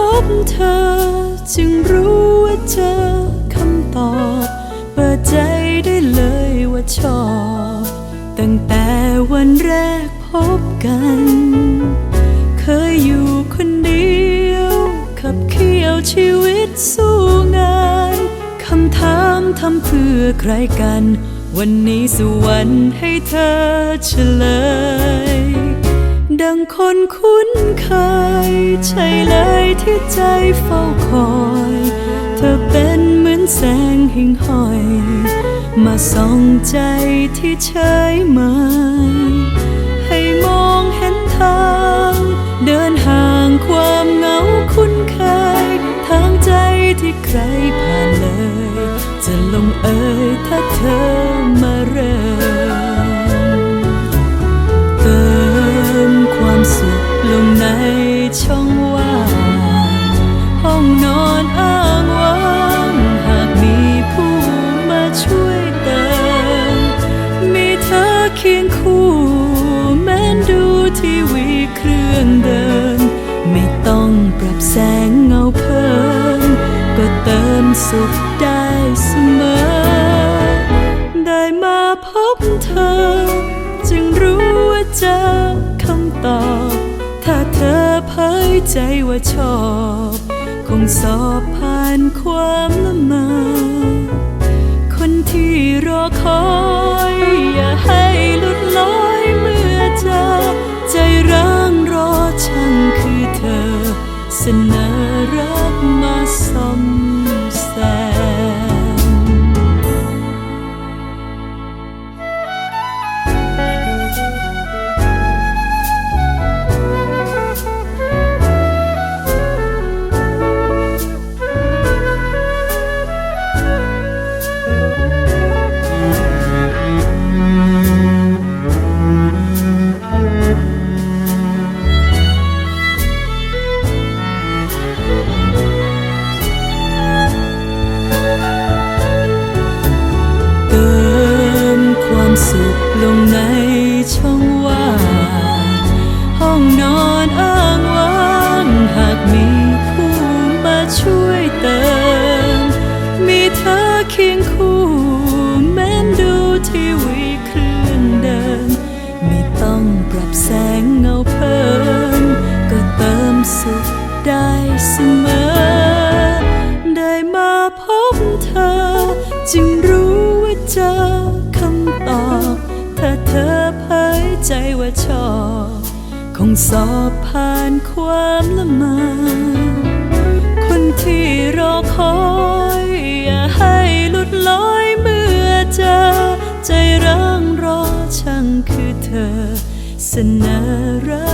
พบเธอ จึงรู้ว่าเจอคำตอบ เปิดใจได้เลยว่าชอบ ตั้งแต่วันแรกพบกัน เคยอยู่คนเดียว ขับเคี่ยวชีวิตสู้งานคำถามทำเพื่อใครกัน วันนี้สวรรค์ให้เธอเฉลย ดังคนคุ้น ใช่เลยที่ใจเฝ้าคอย เธอเป็นเหมือนแสงหิ่งห้อย มาส่องใจที่เฉยเมย สุขได้เสมอ ได้มาพบเธอ จึงรู้ว่าเจอคำตอบ ถ้าเธอเผยใจว่าชอบ คงสอบผ่านความละเมอคนที่รอคอยอย่าให้หลุดลอยเมื่อเจอ ใจร้างรอช่างคือเธอ เสนอรัก ได้เสมอ ได้มาพบเธอ จึงรู้ว่าเจอคำตอบ ถ้าเธอเผยใจว่าชอบ คงสอบผ่านความละเมอคนที่รอคอยอย่าให้หลุดลอยเมื่อเจอ ใจร้างรอช่างคือเธอ เสนอรั